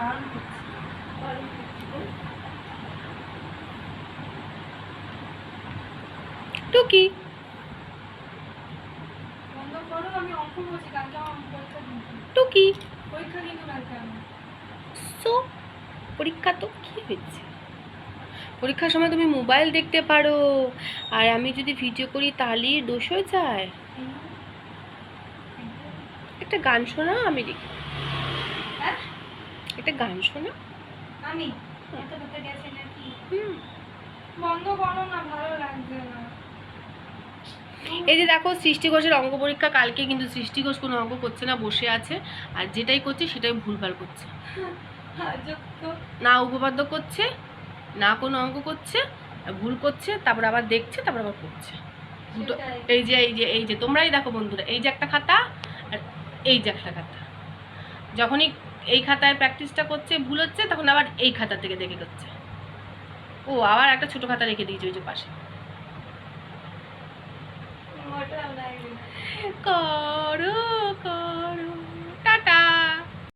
বারণ করছি। টুকি। টুকি। সো পরীক্ষা তো কি হয়েছে? পরীক্ষার সময় তুমি মোবাইল দেখতে পারো। আর আমি যদি ভিডিও করি তাহলেই দোষ হয়ে যায়। একটা গান শোনা আমি দেখি। একটা গান শোনা। আমি? এত কথা গেছে নাকি? হুম। বন্ধ করো না ভালো লাগছে না। এই যে দেখো সৃষ্টি ঘোষের অঙ্ক পরীক্ষা কালকে কিন্তু সৃষ্টি ঘোষ কোনো অঙ্ক করছে না বসে আছে। আর যেটাই করছে সেটাই ভুলভাল করছে। না উপপাদ্য করছে না কোনো অঙ্ক করছে ভুল করছে তারপর আবার দেখছে তারপর আবার করছে। দুটো এই যে এই যে এই যে তোমরাই দেখো বন্ধুরা এই যে একটা খাতা আর এই যে একটা খাতা। যখনই এই খাতায় প্র্যাকটিসটা করছে ভুল হচ্ছে তখন আবার এই খাতা থেকে দেখে করছে। ও আবার একটা ছোট খাতা রেখে দিয়েছে ওই যে পাশে। করো।